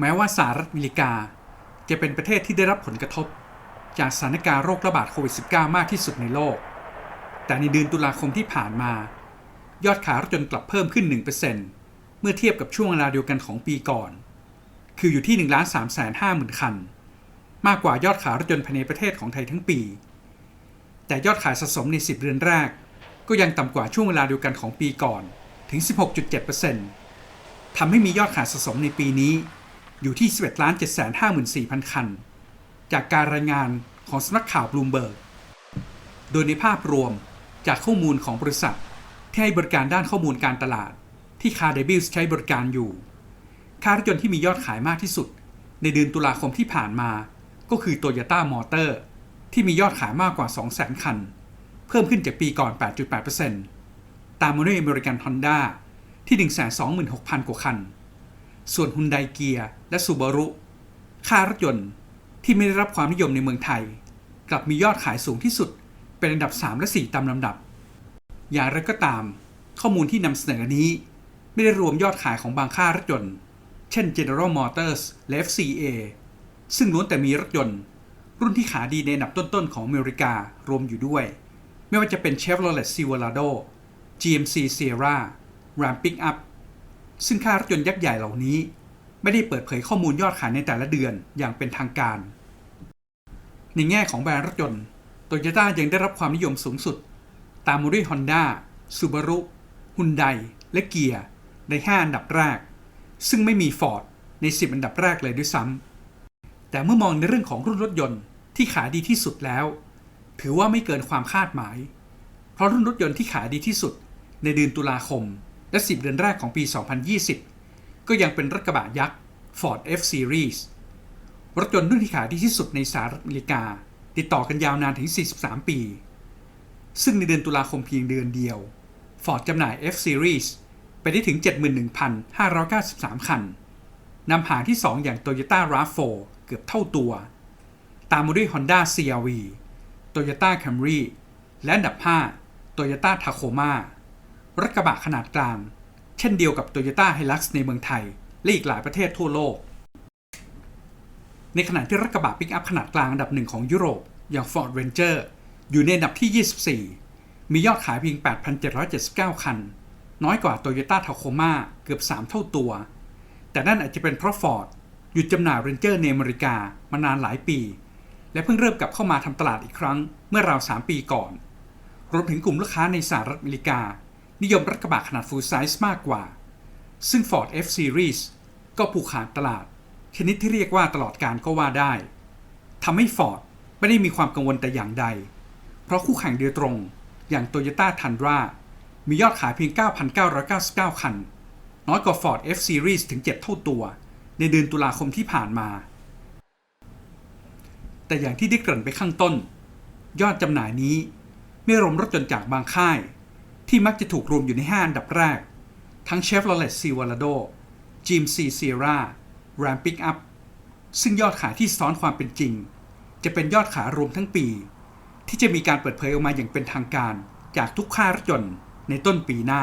แม้ว่าสหรัฐอเมริกา จะเป็นประเทศที่ได้รับผลกระทบ จากสถานการณ์โรคระบาดโควิด -19 มากที่สุดในโลก แต่ในเดือนตุลาคมที่ผ่านมา ยอดขายรถยนต์กลับเพิ่มขึ้น 1%เมื่อเทียบกับช่วงเวลาเดียวกันของปีก่อน คืออยู่ที่ 1 3 5 0 0 0 0คัน มากกว่ายอดขายรถยนต์ภายในประเทศของไทยทั้งปี แต่ยอดขายสะสมใน 10 เดือนแรก ก็ยังต่ำกว่าช่วงเวลาเดียวกันของปีก่อนถึง 16.7%ทำให้มียอดขายสะสมในปีนี้ อยู่ที่ 11ล้าน754,000 คัน จากการรายงานของสำนักข่าวบลูมเบิร์ก โดยในภาพรวมจากข้อมูลของบริษัท ที่ให้บริการด้านข้อมูลการตลาด ที่คาร์เดบิลใช้บริการอยู่ ค่ารถยนต์ที่มียอดขายมากที่สุด ในเดือนตุลาคมที่ผ่านมา ก็คือ Toyota Motor ที่มียอดขายมากกว่า 200,000 คัน เพิ่มขึ้นจากปีก่อน 8.8%ตามมาด้วย American Honda ที่ 126,000 กว่าคัน ส่วนฮุนไดเกียและซูบารุค่ารถยนต์ที่ไม่ได้รับความนิยมในเมืองไทย กลับมียอดขายสูงที่สุด เป็นอันดับ 3 และ 4 ตามลำดับ อย่างไรก็ตาม ข้อมูลที่นำเสนอนี้ ไม่ได้รวมยอดขายของบางค่ารถยนต์ เช่น General Motors และ FCA ซึ่งล้วนแต่มีรถยนต์ รุ่นที่ขายดีในอันดับต้นๆของอเมริการวมอยู่ด้วย ไม่ว่าจะเป็น Chevrolet Silverado GMC Sierra Ram Pickup ซึ่งค่ารถยนต์ยักษ์ใหญ่เหล่านี้ ไม่ได้เปิดเผยข้อมูลยอดขายในแต่ละเดือนอย่างเป็นทางการ ในแง่ของแบรนด์รถยนต์โตโยต้ายังได้รับความนิยมสูงสุด ตามมาด้วย Honda Subaru Hyundai และเกียร์ใน 5 อันดับแรก ซึ่งไม่มี Ford ใน 10 อันดับแรกเลยด้วยซ้ำแต่เมื่อมองในเรื่องของรุ่นรถยนต์ที่ขายดีที่สุดแล้ว ถือว่าไม่เกินความคาดหมาย เพราะรุ่นรถยนต์ที่ขายดีที่สุดในเดือนตุลาคม และ 10 เดือนแรกของปี 2020 ก็ยังเป็นรถกระบะยักษ์ Ford F-Series รถยนต์รุ่นที่ขายดีที่สุดในสหรัฐอเมริกา ติดต่อกันยาวนานถึง 43 ปี ซึ่งในเดือนตุลาคมเพียงเดือนเดียว Ford จำหน่าย F-Series ไปได้ถึง 71,593 คัน นำห่างที่ 2 อย่าง Toyota RAV4 เกือบเท่าตัว ตามมาด้วย Honda CR-V Toyota Camry และอันดับ 5 Toyota Tacoma รถกระบะขนาดกลาง เช่นเดียวกับ Toyota Hilux ในเมืองไทย และอีกหลายประเทศทั่วโลก ในขณะที่รถกระบะปิกอัพขนาดกลางอันดับหนึ่งของยุโรป อย่าง Ford Ranger อยู่ในอันดับที่ 24 มียอดขายเพียง 8,779 คัน น้อยกว่า Toyota Tacoma เกือบ 3 เท่าตัว แต่นั่นอาจจะเป็นเพราะ Ford หยุดจำหน่าย Ranger ในอเมริกามานานหลายปี และเพิ่งเริ่มกลับเข้ามาทำตลาดอีกครั้งเมื่อราว 3 ปีก่อน รวมถึงกลุ่มลูกค้าในสหรัฐอเมริกา นิยมรถกระบะขนาด full size มากกว่า ซึ่ง Ford F Series ก็ผูกขาดตลาด ชนิดที่เรียกว่าตลอดการก็ว่าได้ทำให้ Ford ไม่ได้มีความกังวลแต่อย่างใด เพราะคู่แข่งโดยตรงอย่าง Toyota Tundra มียอดขายเพียง 9,999 คัน น้อยกว่า Ford F Series ถึง 7 เท่าตัว ในเดือนตุลาคมที่ผ่านมา แต่อย่างที่ได้เกริ่นไปข้างต้น ยอดจำหน่ายนี้ ไม่รวมรถยนต์จากบางค่าย ที่มักจะถูกรวมอยู่ใน 5 อันดับแรก ทั้ง Chevrolet Silverado GMC Sierra Ram Pickup ซึ่งยอดขายที่ซ้อนความเป็นจริง จะเป็นยอดขายรวมทั้งปี ที่จะมีการเปิดเผยออกมาอย่างเป็นทางการจากทุกค่ายรถยนต์ในต้นปีหน้า